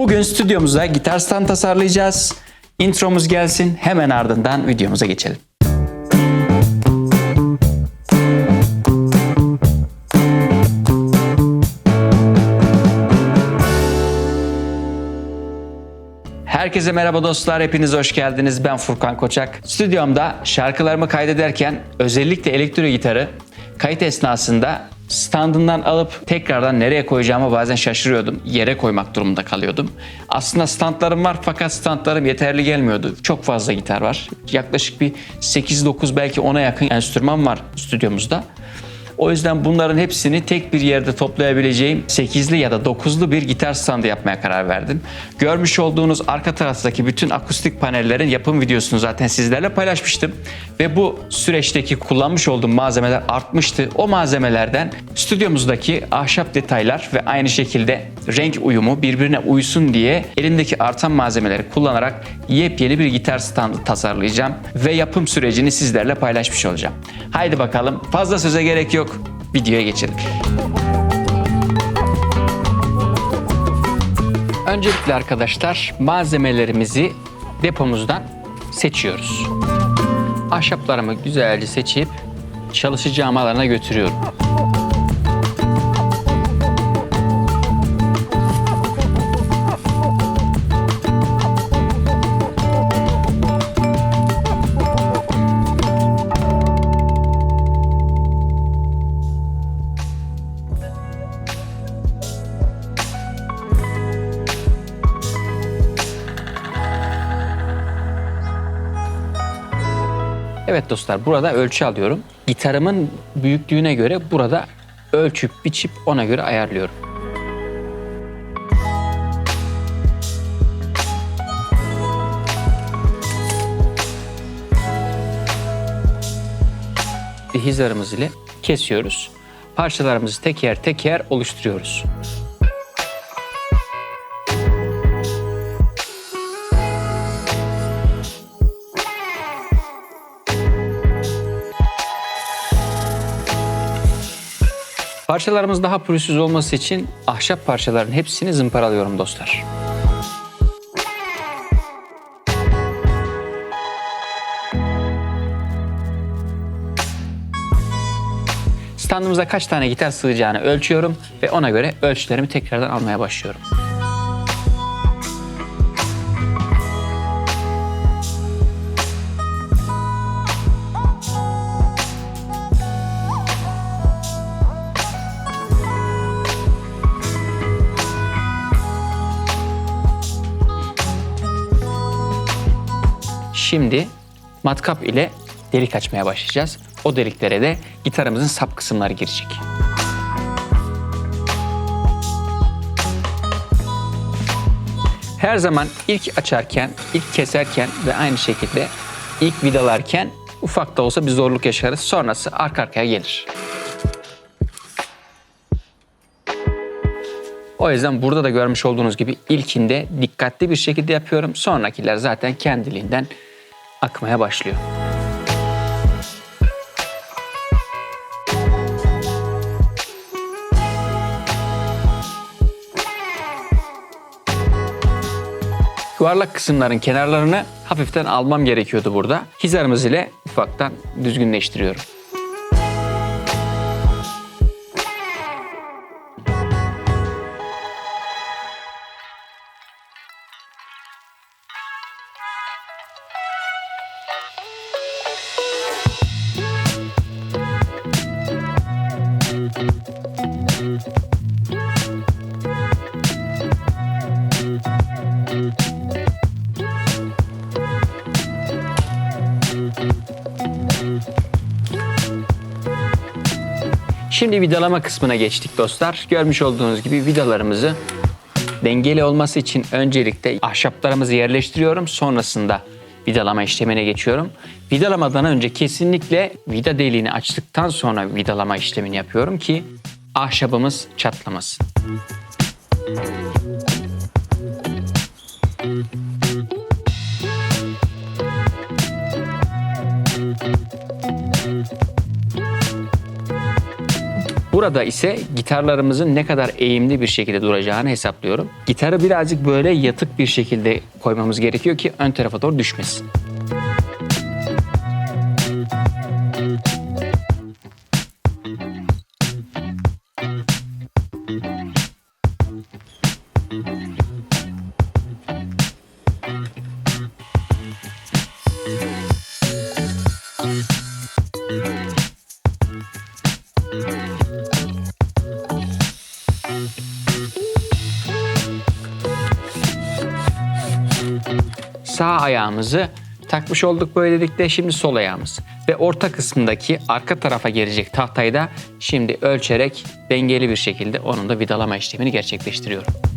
Bugün stüdyomuza gitar stand tasarlayacağız. Intromuz gelsin hemen ardından videomuza geçelim. Herkese merhaba dostlar, hepiniz hoş geldiniz. Ben Furkan Koçak. Stüdyomda şarkılarımı kaydederken özellikle elektro gitarı kayıt esnasında standından alıp tekrardan nereye koyacağımı bazen şaşırıyordum. Yere koymak durumunda kalıyordum. Aslında standlarım var fakat standlarım yeterli gelmiyordu. Çok fazla gitar var. Yaklaşık bir 8-9 belki 10'a yakın enstrüman var stüdyomuzda. O yüzden bunların hepsini tek bir yerde toplayabileceğim 8'li ya da 9'lu bir gitar standı yapmaya karar verdim. Görmüş olduğunuz arka taraftaki bütün akustik panellerin yapım videosunu zaten sizlerle paylaşmıştım. Ve bu süreçteki kullanmış olduğum malzemeler artmıştı. O malzemelerden stüdyomuzdaki ahşap detaylar ve aynı şekilde renk uyumu birbirine uysun diye elimdeki artan malzemeleri kullanarak yepyeni bir gitar standı tasarlayacağım ve yapım sürecini sizlerle paylaşmış olacağım. Haydi bakalım fazla söze gerek yok. Videoya geçelim. Öncelikle arkadaşlar malzemelerimizi depomuzdan seçiyoruz. Ahşaplarımı güzelce seçip çalışacağım alana götürüyorum. Evet dostlar burada ölçü alıyorum. Gitarımın büyüklüğüne göre burada ölçüp biçip ona göre ayarlıyorum. Bir hizarımız ile kesiyoruz. Parçalarımızı teker teker oluşturuyoruz. Parçalarımız daha pürüzsüz olması için ahşap parçaların hepsini zımparalıyorum dostlar. Standımıza kaç tane gitar sığacağını ölçüyorum ve ona göre ölçülerimi tekrardan almaya başlıyorum. Şimdi matkap ile delik açmaya başlayacağız. O deliklere de gitarımızın sap kısımları girecek. Her zaman ilk açarken, ilk keserken ve aynı şekilde ilk vidalarken ufak da olsa bir zorluk yaşarız. Sonrası arka arkaya gelir. O yüzden burada da görmüş olduğunuz gibi ilkinde dikkatli bir şekilde yapıyorum. Sonrakiler zaten kendiliğinden akmaya başlıyor. Yuvarlak kısımların kenarlarını hafiften almam gerekiyordu burada. Hizarımız ile ufaktan düzgünleştiriyorum. Şimdi vidalama kısmına geçtik dostlar. Görmüş olduğunuz gibi vidalarımızı dengeli olması için öncelikle ahşaplarımızı yerleştiriyorum. Sonrasında vidalama işlemine geçiyorum. Vidalamadan önce kesinlikle vida deliğini açtıktan sonra vidalama işlemini yapıyorum ki ahşabımız çatlamasın. Burada ise gitarlarımızın ne kadar eğimli bir şekilde duracağını hesaplıyorum. Gitarı birazcık böyle yatık bir şekilde koymamız gerekiyor ki ön tarafa doğru düşmesin. Sağ ayağımızı takmış olduk böylelikle şimdi sol ayağımız. Ve orta kısmındaki arka tarafa gelecek tahtayı da şimdi ölçerek dengeli bir şekilde onun da vidalama işlemini gerçekleştiriyorum.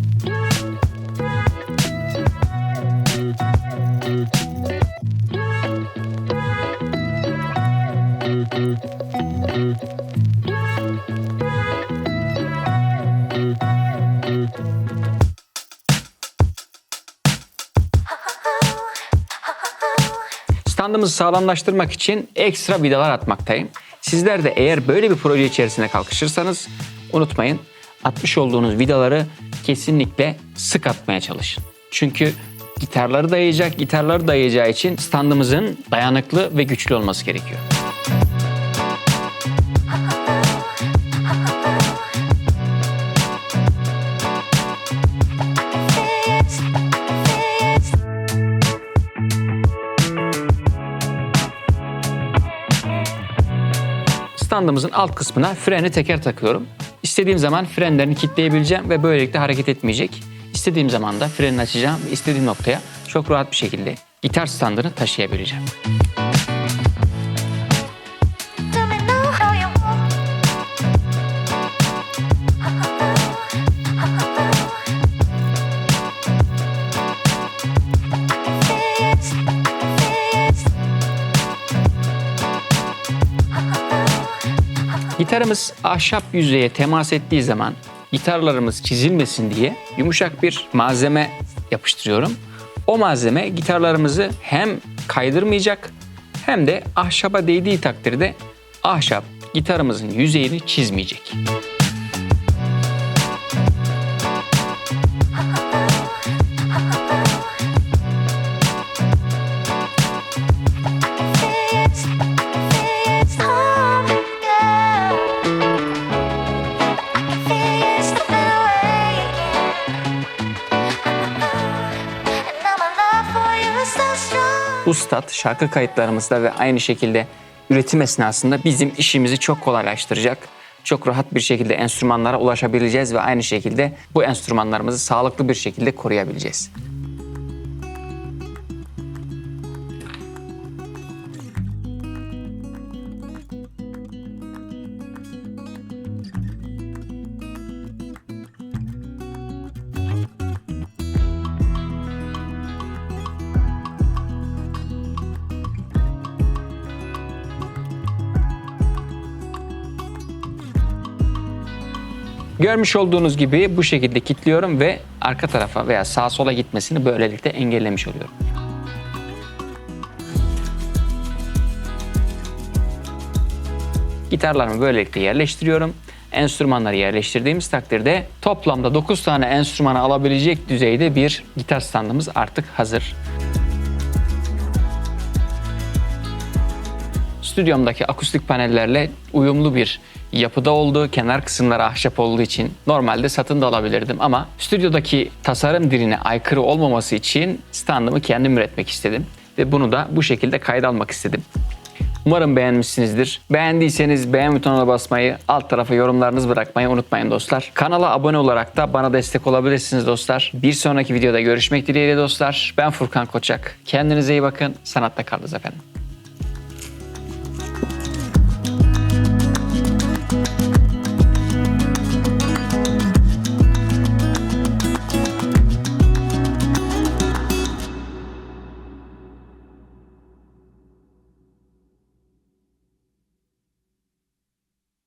Standımızı sağlamlaştırmak için ekstra vidalar atmaktayım. Sizler de eğer böyle bir proje içerisine kalkışırsanız unutmayın atmış olduğunuz vidaları kesinlikle sık atmaya çalışın. Çünkü gitarları dayayacak, gitarları dayayacağı için standımızın dayanıklı ve güçlü olması gerekiyor. Standımızın alt kısmına freni teker takıyorum. İstediğim zaman frenlerini kilitleyebileceğim ve böylelikle hareket etmeyecek. İstediğim zaman da frenini açacağım ve istediğim noktaya çok rahat bir şekilde gitar standını taşıyabileceğim. Gitarımız ahşap yüzeye temas ettiği zaman gitarlarımız çizilmesin diye yumuşak bir malzeme yapıştırıyorum. O malzeme gitarlarımızı hem kaydırmayacak hem de ahşaba değdiği takdirde ahşap gitarımızın yüzeyini çizmeyecek. Strong. Ustad şarkı kayıtlarımızda ve aynı şekilde üretim esnasında bizim işimizi çok kolaylaştıracak. Çok rahat bir şekilde enstrümanlara ulaşabileceğiz ve aynı şekilde bu enstrümanlarımızı sağlıklı bir şekilde koruyabileceğiz. Görmüş olduğunuz gibi bu şekilde kilitliyorum ve arka tarafa veya sağa sola gitmesini böylelikle engellemiş oluyorum. Gitarlarımı böylelikle yerleştiriyorum. Enstrümanları yerleştirdiğimiz takdirde toplamda 9 tane enstrümanı alabilecek düzeyde bir gitar standımız artık hazır. Stüdyomdaki akustik panellerle uyumlu bir yapıda oldu. Kenar kısımları ahşap olduğu için normalde satın da alabilirdim ama stüdyodaki tasarım diline aykırı olmaması için standımı kendim üretmek istedim ve bunu da bu şekilde kayda almak istedim. Umarım beğenmişsinizdir. Beğendiyseniz beğen butonuna basmayı, alt tarafa yorumlarınızı bırakmayı unutmayın dostlar. Kanala abone olarak da bana destek olabilirsiniz dostlar. Bir sonraki videoda görüşmek dileğiyle dostlar. Ben Furkan Koçak. Kendinize iyi bakın. Sanatta kalınız efendim.